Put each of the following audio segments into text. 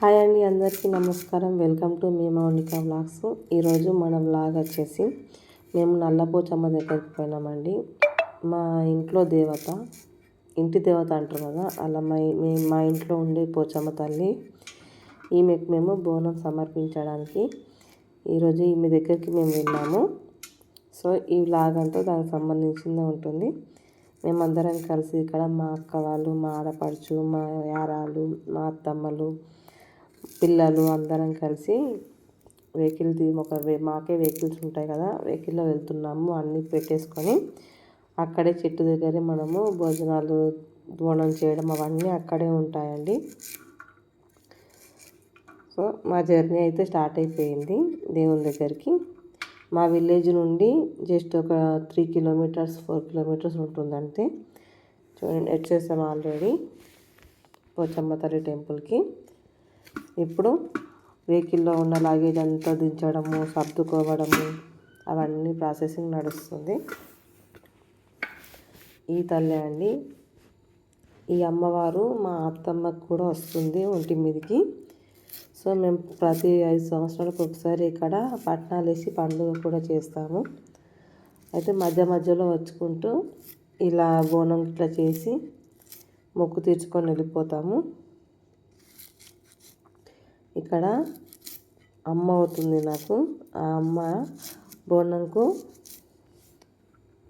Hi అండి అందరికీ నమస్కారం. వెల్కమ్ టు మీ మౌనిక బ్లాగ్స్ ఈరోజు మన బ్లాగ్ వచ్చేసి మేము నల్లపోచమ్మ దగ్గరికి పోయినామండి. మా ఇంట్లో దేవత ఇంటి దేవత అంటారు కదా అలా మా మేము మా ఇంట్లో ఉండే పోచమ్మ తల్లి ఈమెకు మేము బోనం సమర్పించడానికి ఈరోజు ఈమె దగ్గరికి మేము వెళ్ళాము. సో ఈ బ్లాగ్ అంతా దానికి సంబంధించిందే ఉంటుంది. మేమందరం కలిసి ఇక్కడ మా అక్క వాళ్ళు మా ఆడపడుచు మా యారాలు మా అత్తమ్మలు పిల్లలు అందరం కలిసి వెహికల్ ఒక మాకే వెహికల్స్ ఉంటాయి కదా వెహికల్లో వెళ్తున్నాము అన్నీ పెట్టేసుకొని అక్కడే చెట్టు దగ్గరే మనము భోజనాలు బోనం చేయడం అవన్నీ అక్కడే ఉంటాయండి. సో మా జర్నీ అయితే స్టార్ట్ అయిపోయింది దేవుని దగ్గరికి. మా విలేజ్ నుండి జస్ట్ ఒక త్రీ కిలోమీటర్స్ ఫోర్ కిలోమీటర్స్ ఉంటుందంటే చూడండి వచ్చేసాం ఆల్రెడీ. పోచమ్మ తల్లి టెంపుల్కి. ఇప్పుడు వెహికల్లో ఉన్న లగేజ్ అంతా దించడము సర్దుకోవడము అవన్నీ ప్రాసెసింగ్ నడుస్తుంది. ఈ తల్లి అండి. ఈ అమ్మవారు మా అత్తమ్మకు కూడా వస్తుంది ఒంటి మీదకి. సో మేము ప్రతి ఐదు సంవత్సరాలకు ఒకసారి ఇక్కడ పట్నాలు వేసి పండుగ కూడా చేస్తాము. అయితే మధ్య మధ్యలో వచ్చుకుంటూ ఇలా బోనం ఇట్లా చేసి మొక్కు తీర్చుకొని వెళ్ళిపోతాము. ఇక్కడ అమ్మ అవుతుంది నాకు. ఆ అమ్మ బోనంకు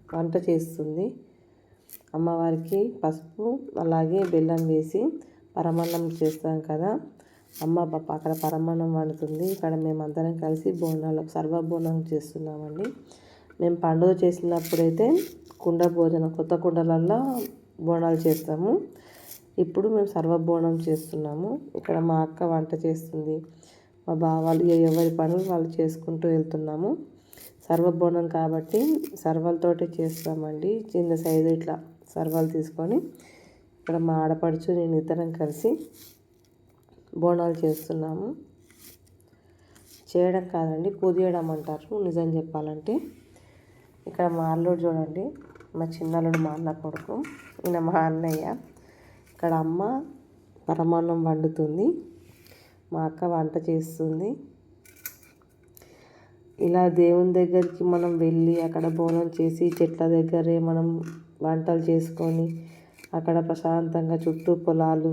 వంట చేస్తుంది. అమ్మవారికి పసుపు అలాగే బెల్లం వేసి పరమాన్నం చేస్తాం కదా. అమ్మ అక్కడ పరమాన్నం వండుతుంది. ఇక్కడ మేమందరం కలిసి బోనాలు సర్వ బోనం చేస్తున్నామండి. మేము పండుగ చేసినప్పుడైతే కుండ భోజనం కొత్త కుండలల్లో బోనాలు చేస్తాము. ఇప్పుడు మేము సర్వబోనం చేస్తున్నాము. ఇక్కడ మా అక్క వంట చేస్తుంది. మా బావాలు ఎవరి పనులు వాళ్ళు చేసుకుంటూ వెళ్తున్నాము. సర్వబోనం కాబట్టి సర్వలతోటే చేస్తామండి. చిన్న సైజు ఇట్లా సర్వాలు తీసుకొని ఇక్కడ మా ఆడపడుచు నేను ఇద్దరం కలిసి బోనాలు చేస్తున్నాము. చేయడం కాదండి కుదియడం అంటారు. నిజం చెప్పాలంటే ఇక్కడ మా అల్లుడు చూడండి మా చిన్నల్లుడు మా అన్న కొడుకు ఈయన మా అన్నయ్య. ఇక్కడ అమ్మ పరమాన్నం వండుతుంది. మా అక్క వంట చేస్తుంది. ఇలా దేవుని దగ్గరికి మనం వెళ్ళి అక్కడ బోనం చేసి చెట్ల దగ్గరే మనం వంటలు చేసుకొని అక్కడ ప్రశాంతంగా చుట్టూ పొలాలు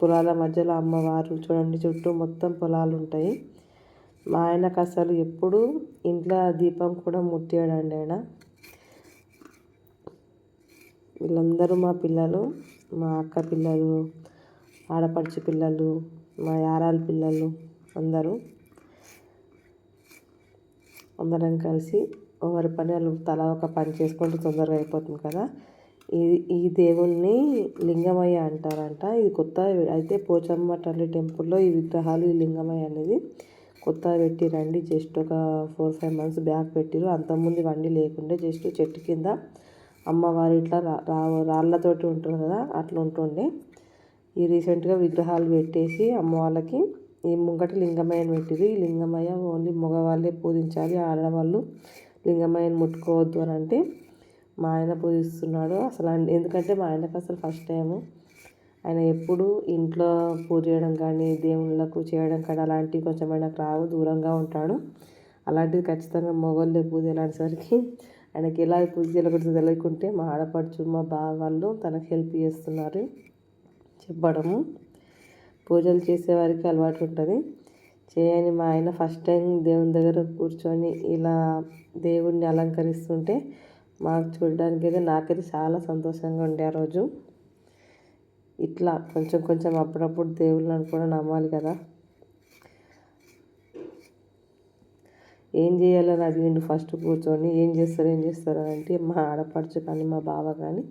పొలాల మధ్యలో అమ్మవారు చూడండి చుట్టూ మొత్తం పొలాలు ఉంటాయి. మా ఆయనకు అసలు ఎప్పుడు ఇంట్లో దీపం కూడా ముట్టాడండి ఆయన. వీళ్ళందరూ మా పిల్లలు. మా అక్క పిల్లలు ఆడపడుచు పిల్లలు మా యారాల పిల్లలు అందరూ అందరం కలిసి ఎవరి పని వాళ్ళు తల ఒక పని చేసుకుంటూ తొందరగా అయిపోతుంది కదా. ఈ ఈ దేవుణ్ణి లింగమయ్య అంటారంట. ఇది కొత్త అయితే పోచమ్మ తల్లి టెంపుల్లో ఈ విగ్రహాలు ఈ లింగమయ్య అనేది కొత్తగా పెట్టిరండి జస్ట్ ఒక ఫోర్ ఫైవ్ మంత్స్ బ్యాక్ పెట్టిరు. అంతకుముందు వండి లేకుండా జస్ట్ చెట్టు కింద అమ్మవారు ఇట్లా రా రాళ్ళతోటి ఉంటుంది కదా అట్లా ఉంటుండే. ఈ రీసెంట్గా విగ్రహాలు పెట్టేసి అమ్మవాళ్ళకి ఈ ముంగట లింగమయ్యను పెట్టిరు ఈ లింగమయ్య ఓన్లీ మగవాళ్ళే పూజించాలి ఆడవాళ్ళు లింగమయ్యని ముట్టుకోవద్దు అని అంటే మా ఆయన పూజిస్తున్నాడు. అసలు ఎందుకంటే మా ఆయనకు అసలు ఫస్ట్ టైము ఆయన ఎప్పుడు ఇంట్లో పూజ చేయడం కానీ దేవుళ్ళకు చేయడం కానీ అలాంటివి కొంచెం ఆయనకు రావు దూరంగా ఉంటాడు. అలాంటిది ఖచ్చితంగా మొగోళ్ళే పూజ సరికి ఆయనకి ఎలా పూజ చేయాలో తెలియకుంటే మా ఆడపడుచు మా బావ వాళ్ళు తనకు హెల్ప్ చేస్తున్నారు. చెప్పడము. పూజలు చేసేవారికి అలవాటు ఉంటుంది. చేయని మా ఆయన ఫస్ట్ టైం దేవుని దగ్గర కూర్చొని ఇలా దేవుడిని అలంకరిస్తుంటే మాకు చూడడానికి అయితే నాకైతే చాలా సంతోషంగా ఉండే ఆ రోజు. ఇట్లా కొంచెం కొంచెం అప్పుడప్పుడు దేవుళ్ళని కూడా నమ్మాలి కదా. ఏం చేయాలని నేను ఫస్ట్ కూర్చొని ఏం చేస్తారు ఏం చేస్తారు అంటే మా ఆడపడుచు కానీ మా బావ కానీ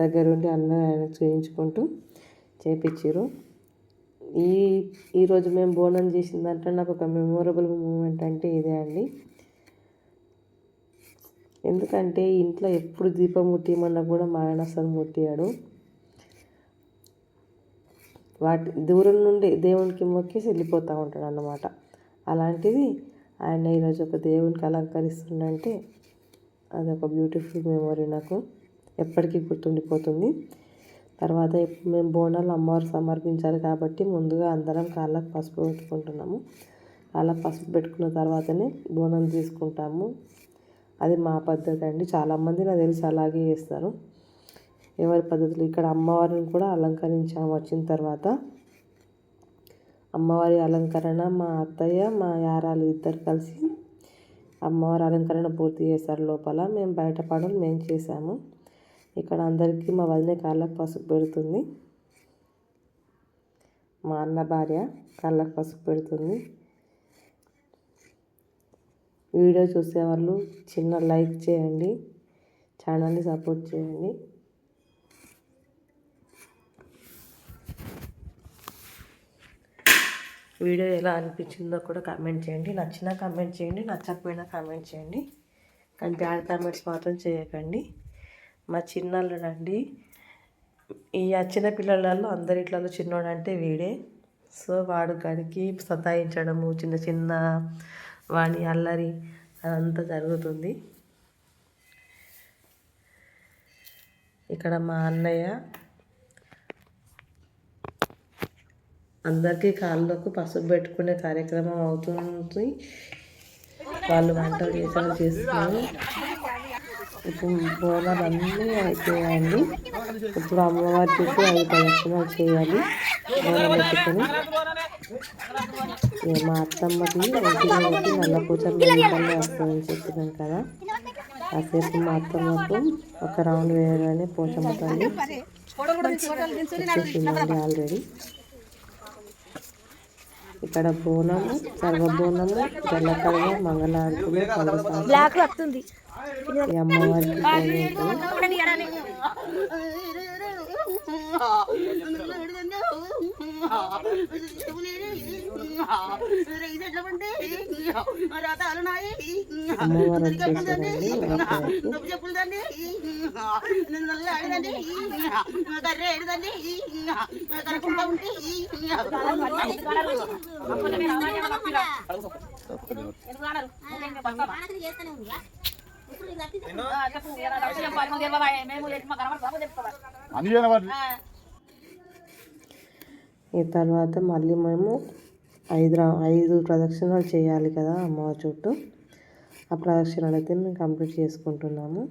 దగ్గరుండి అన్న ఆయన చేయించుకుంటూ చేపించారు ఈ ఈరోజు మేము బోనం చేసిందంటే నాకు ఒక మెమొరబుల్ మూమెంట్ అంటే ఇదే అండి. ఎందుకంటే ఇంట్లో ఎప్పుడు దీపం ముట్టియమన్నా కూడా మా ఆయన అసలు ముట్టియాడు వాటి దూరం నుండి దేవునికి మొక్కేసి వెళ్ళిపోతూ ఉంటాడు అన్నమాట. అలాంటిది ఆయన ఈరోజు ఒక దేవునికి అలంకరిస్తుండంటే ఒక బ్యూటిఫుల్ మెమొరీ నాకు. ఎప్పటికీ గుర్తుండిపోతుంది. తర్వాత ఇప్పుడు మేము బోనాలు అమ్మవారికి సమర్పించాలి కాబట్టి ముందుగా అందరం కాళ్ళకు పసుపు పెట్టుకుంటున్నాము. కాళ్ళకు పసుపు పెట్టుకున్న తర్వాతనే బోనం తీసుకుంటాము. అది మా పద్ధతి అండి. చాలామంది నాకు తెలిసి అలాగే చేస్తారు. ఎవరి పద్ధతులు? ఇక్కడ అమ్మవారిని కూడా అలంకరించాము వచ్చిన తర్వాత. అమ్మవారి అలంకరణ మా అత్తయ్య మా యారాలు ఇద్దరు కలిసి అమ్మవారి అలంకరణ పూర్తి చేస్తారు లోపల. మేము బయట పనులు మేము చేసాము ఇక్కడ అందరికీ మా వదిన కాళ్ళకు పసుపు పెడుతుంది. మా అన్న భార్య కాళ్ళకు పసుపు పెడుతుంది. వీడియో చూసేవాళ్ళు చిన్న లైక్ చేయండి ఛానల్ని సపోర్ట్ చేయండి. వీడియో ఎలా అనిపించిందో కూడా కామెంట్ చేయండి. నచ్చినా కామెంట్ చేయండి నచ్చకపోయినా కామెంట్ చేయండి. కానీ బ్యాడ్ కామెంట్స్ మాత్రం చేయకండి. మా చిన్నల్లుడండి ఈ చిన్న పిల్లలలో అందరి ఇట్లలో చిన్నోడు అంటే వీడే. సో వాడు గడికి సతాయించడము చిన్న చిన్న వాణి అల్లరి అదంతా జరుగుతుంది. ఇక్కడ మా అన్నయ్య అందరికీ కాళ్ళకు పసుపు పెట్టుకునే కార్యక్రమం అవుతుంది. వాళ్ళు వంటలు చేసారు చేస్తున్నారు. ఇప్పుడు బోనాలు అన్నీ అయిపోయాయండి. ఇప్పుడు అమ్మవారి చుట్టూ ఐదు ప్రదక్షిణాలు చేయాలి. బోనం పెట్టుకొని మా అత్తమ్మకి పెట్టి నల్ల పూచలు ఇంట్లో వస్తుందని చెప్పినాం కదా. కాసేపు మా అత్తమ్మకు ఒక రౌండ్ వేయగానే పోచమ్మ తల్లి వచ్చేసిందండి ఆల్రెడీ ఇక్కడ బోనము సర్వబోనము జల్లకడగ మంగళారతులు లోపలికి ఈ తర్వాత మళ్ళీ మేము ఐదు రా ఐదు ప్రదక్షిణాలు చేయాలి కదా అమ్మవారి చుట్టూ. ఆ ప్రదక్షిణలు అయితే మేము కంప్లీట్ చేసుకుంటున్నాము.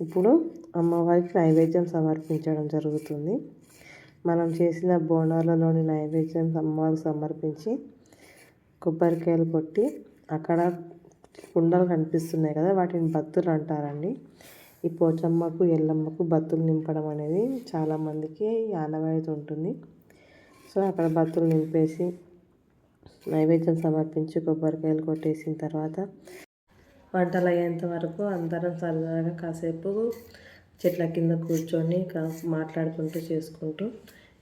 ఇప్పుడు అమ్మవారికి నైవేద్యం సమర్పించడం జరుగుతుంది. మనం చేసిన బోనాలలోని నైవేద్యం అమ్మవారికి సమర్పించి కొబ్బరికాయలు కొట్టి అక్కడ కుండలు కనిపిస్తున్నాయి కదా వాటిని బత్తులు అంటారండి. ఈ పోచమ్మకు ఎల్లమ్మకు బత్తులు నింపడం అనేది చాలామందికి ఆనవాయితీ ఉంటుంది. సో అక్కడ బత్తులు నింపేసి నైవేద్యం సమర్పించి కొబ్బరికాయలు కొట్టేసిన తర్వాత వంటలు అయ్యేంత వరకు అందరం సరదాగా కాసేపు చెట్ల కింద కూర్చొని మాట్లాడుకుంటూ చేసుకుంటూ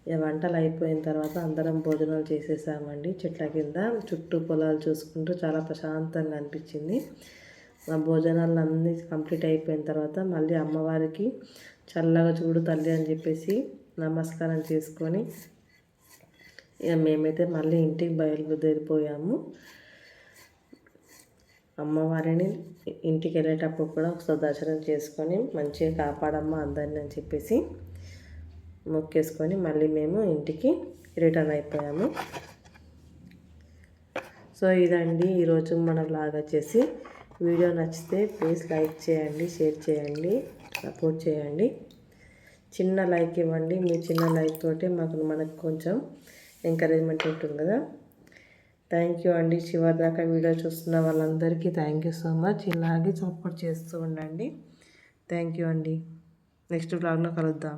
ఇక వంటలు అయిపోయిన తర్వాత అందరం భోజనాలు చేసేసామండి. చెట్ల కింద చుట్టూ పొలాలు చూసుకుంటూ చాలా ప్రశాంతంగా అనిపించింది. భోజనాలు అన్నీ కంప్లీట్ అయిపోయిన తర్వాత మళ్ళీ అమ్మవారికి చల్లగా చూడు తల్లి అని చెప్పేసి నమస్కారం చేసుకొని ఇక మేమైతే మళ్ళీ ఇంటికి బయలుదేరిపోయాము. అమ్మవారిని ఇంటికి వెళ్ళేటప్పుడు కూడా ఒకసారి దర్శనం చేసుకొని మంచిగా కాపాడమ్మ అందరిని అని చెప్పేసి మొక్కేసుకొని మళ్ళీ మేము ఇంటికి రిటర్న్ అయిపోయాము. సో ఇదండి ఈరోజు మన బ్లాగ్ వచ్చేసి. వీడియో నచ్చితే ప్లీజ్ లైక్ చేయండి షేర్ చేయండి సపోర్ట్ చేయండి. చిన్న లైక్ ఇవ్వండి మీ చిన్న లైక్ తోటే మాకు మనకు కొంచెం ఎంకరేజ్మెంట్ ఉంటుంది కదా. థ్యాంక్ యూ అండి. చివరి దాకా వీడియో చూస్తున్న వాళ్ళందరికీ థ్యాంక్ యూ సో మచ్ ఇలాగే సపోర్ట్ చేస్తూ ఉండండి. థ్యాంక్ యూ అండి. నెక్స్ట్ బ్లాగ్లో కలుద్దాం.